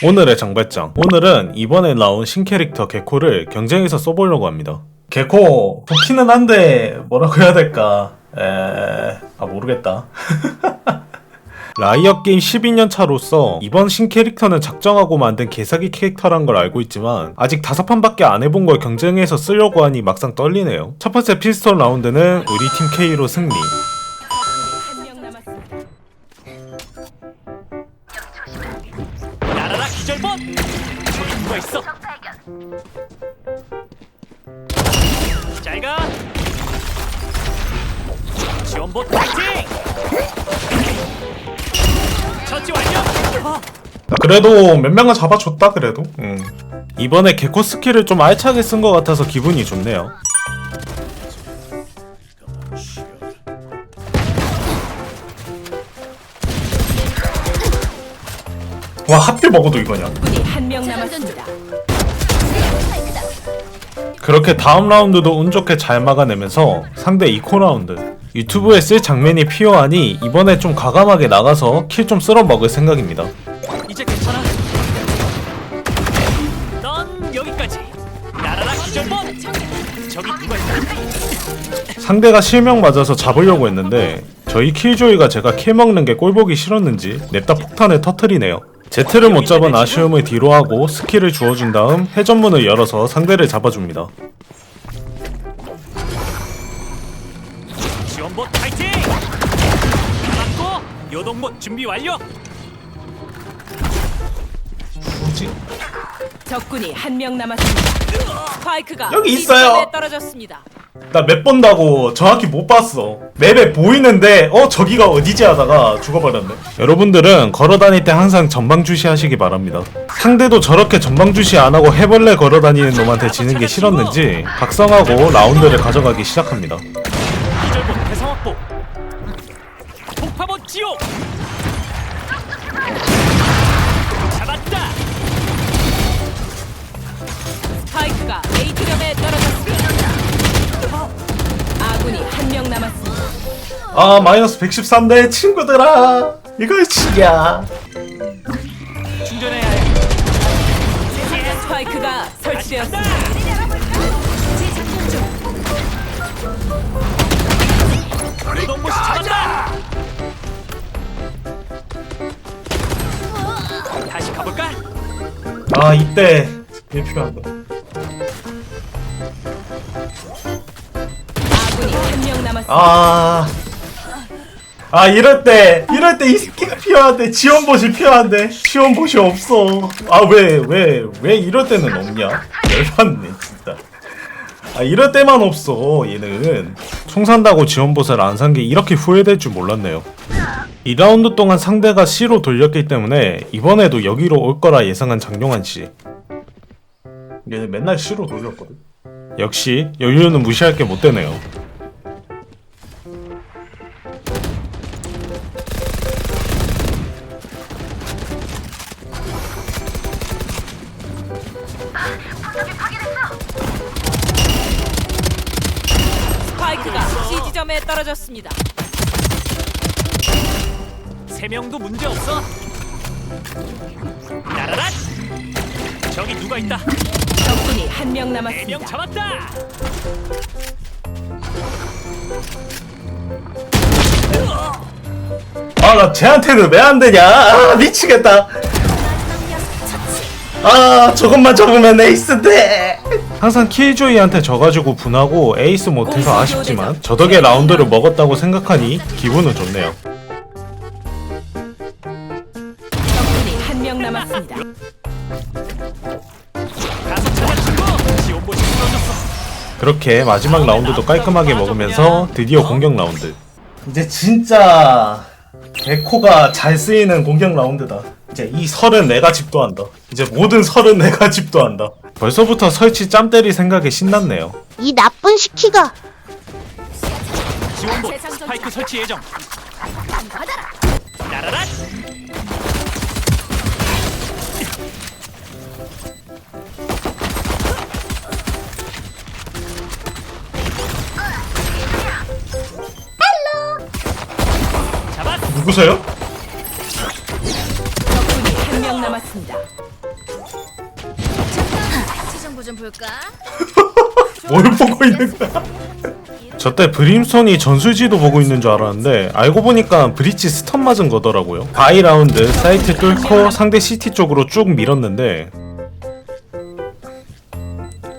오늘의 장발장. 오늘은 이번에 나온 신캐릭터 개코를 경쟁에서 써보려고 합니다. 개코, 좋기는 한데, 뭐라고 해야 될까. 에, 아, 모르겠다. 라이엇 게임 12년 차로서 이번 신캐릭터는 작정하고 만든 개사기 캐릭터란 걸 알고 있지만 아직 다섯 판밖에 안 해본 걸 경쟁에서 쓰려고 하니 막상 떨리네요. 첫 번째 피스톨 라운드는 우리 팀 K로 승리. 기절봇! 저기 누가 있어? 잘 가! 지원봇 파이팅! 처치 완료! 어, 그래도 몇 명은 잡아줬다 그래도. 음. 이번에 개코 스킬을 좀 알차게 쓴 것 같아서 기분이 좋네요. 와 하필 먹어도 이거냐. 군이 한명 남았습니다. 그렇게 다음 라운드도 운 좋게 잘 막아내면서 상대 2코 라운드. 유튜브에 쓸 장면이 필요하니 이번에 좀 과감하게 나가서 킬 좀 쓸어 먹을 생각입니다. 이제 괜찮아? 넌 여기까지! 날아라! 저기 누가 있다? 상대가 실명 맞아서 잡으려고 했는데 저희 킬조이가 제가 킬 먹는 게 꼴보기 싫었는지 냅다 폭탄을 터트리네요. 제트를 못 잡은 아쉬움을 뒤로 하고 스킬을 주어준 다음 회전문을 열어서 상대를 잡아줍니다. 지원봇 파이팅! 요동봇 준비 완료! 적군이 한 명 남았습니다. 스파이크가 여기 있어요. 떨어졌습니다. 나 맵 본다고 정확히 못 봤어. 맵에 보이는데 어 저기가 어디지 하다가 죽어버렸네. 여러분들은 걸어다닐 때 항상 전방 주시하시기 바랍니다. 상대도 저렇게 전방 주시 안 하고 해벌레 걸어다니는 놈한테 지는 게 싫었는지 각성하고 라운드를 가져가기 시작합니다. 지옥! 잡았다! 아 마이너스 113대 친구들아 이걸 치냐 충전해야 해. 스파이크가 설치되었습니다. 잡았다! 다시 가볼까? 아 이때 이게 필요한다 아군이 한 명 남았습니다. 아... 아 이럴 때 이럴 때이 스키가 필요한데 지원봇이 필요한데. 지원봇이 없어. 아 왜 왜 왜 이럴 때는 없냐? 열받네 진짜. 아 이럴 때만 없어 얘는. 총 산다고 지원봇을 안 산 게 이렇게 후회될 줄 몰랐네요. 2라운드 동안 상대가 C로 돌렸기 때문에 이번에도 여기로 올 거라 예상한 장용환 씨. 얘는 맨날 C로 돌렸거든. 역시 여유는 무시할 게 못 되네요 스파이크가 C 지점에 떨어졌습니다. 세 명도 문제 없어. 나라라! 저기 누가 있다. 적군이 한 명 네 명 남았습니다. 잡았다. 아 나 쟤한테는 왜 안 되냐 아 미치겠다 아 저것만 접으면 에이스인데 항상 킬조이한테 져가지고 분하고 에이스 못해서 아쉽지만 저 덕에 라운드를 먹었다고 생각하니 기분은 좋네요 적군이 한 명 남았습니다. 지원봇이 쓰러졌어. 그렇게 마지막 라운드도 깔끔하게 먹으면서 드디어 공격 라운드 이제 진짜 에코가 잘 쓰이는 공격 라운드다 이제 이 설은 내가 집도한다 이제 모든 설은 내가 집도한다 벌써부터 설치 짬 때릴 생각에 신났네요 이 나쁜 시키가 지원봇 스파이크 설치 예정. 나라라! 잡았. 누구세요? 정보 좀 볼까? 뭘 보고 있는 거야? 저 때 브림스톤이 전술지도 보고 있는 줄 알았는데 알고 보니까 브리치 스턴 맞은 거더라고요. 바이 라운드 사이트 뚫고 상대 CT 쪽으로 쭉 밀었는데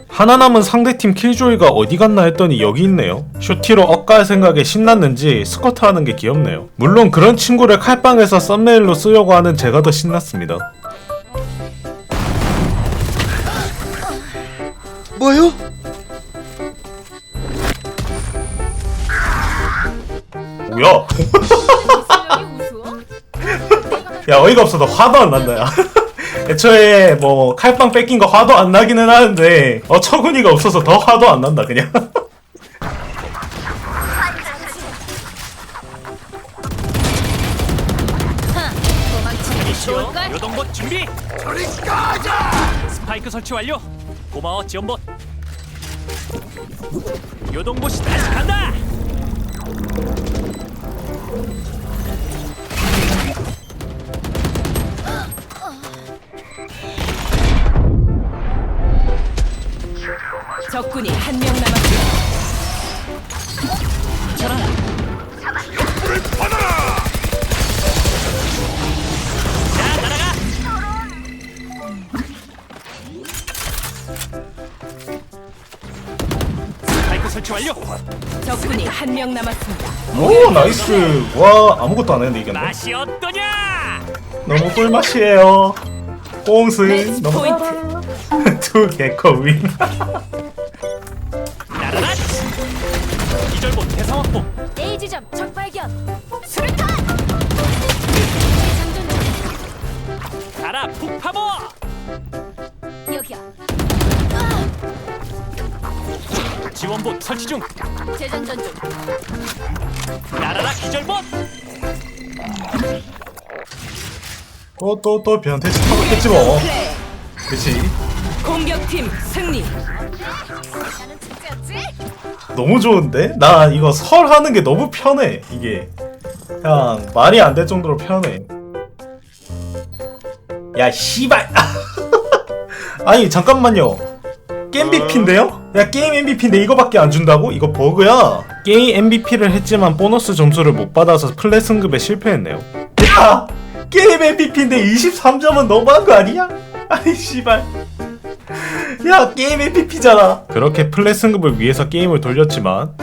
하나 남은 상대팀 킬조이가 어디 갔나 했더니 여기 있네요. 쇼티로 엇갈 생각에 신났는지 스쿼트 하는 게 귀엽네요. 물론 그런 친구를 칼빵에서 썸네일로 쓰려고 하는 제가 더 신났습니다. 뭐요? 뭐야? 야 어이가 없어서 화도 안 난다 야 애초에 뭐 칼빵 뺏긴 거 화도 안 나기는 하는데 어 처근이가 없어서 더 화도 안 난다 그냥? 요동봇 준비. 스파이크 설치 완료. 고마워 지원봇. 요동봇이 다시 간다. 적군이 한 명 남았습니다. 설치 완료. 적군이 한 명 남았습니다. 오 나이스 와 아무것도 안 했는데 이겼네 맛이 어떠냐? 너무 꿀맛이에요 꽁스 매치 너무 포인트. 투 개커 윈 날아라. 이절봇 대상 확보. A 지점 적발 지원봇 설치 중. 재장전 중. 날아라 기절봇. 또 또 또 변태 짓하겠지 뭐 플레이. 그치 공격팀 승리. 나는 진짜였지? 너무 좋은데? 나 이거 설 하는 게 너무 편해 이게 그냥 말이 안 될 정도로 편해 야 씨발 아니 잠깐만요 게임 MVP인데요? 야 게임 MVP인데 이거밖에 안 준다고? 이거 버그야 게임 MVP를 했지만 보너스 점수를 못 받아서 플랫 승급에 실패했네요 야 게임 MVP인데 23점은 너무한 거 아니야? 아니 씨발 야 게임 MVP잖아 그렇게 플랫 승급을 위해서 게임을 돌렸지만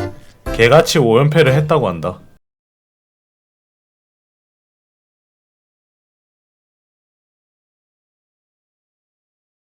개같이 5연패를 했다고 한다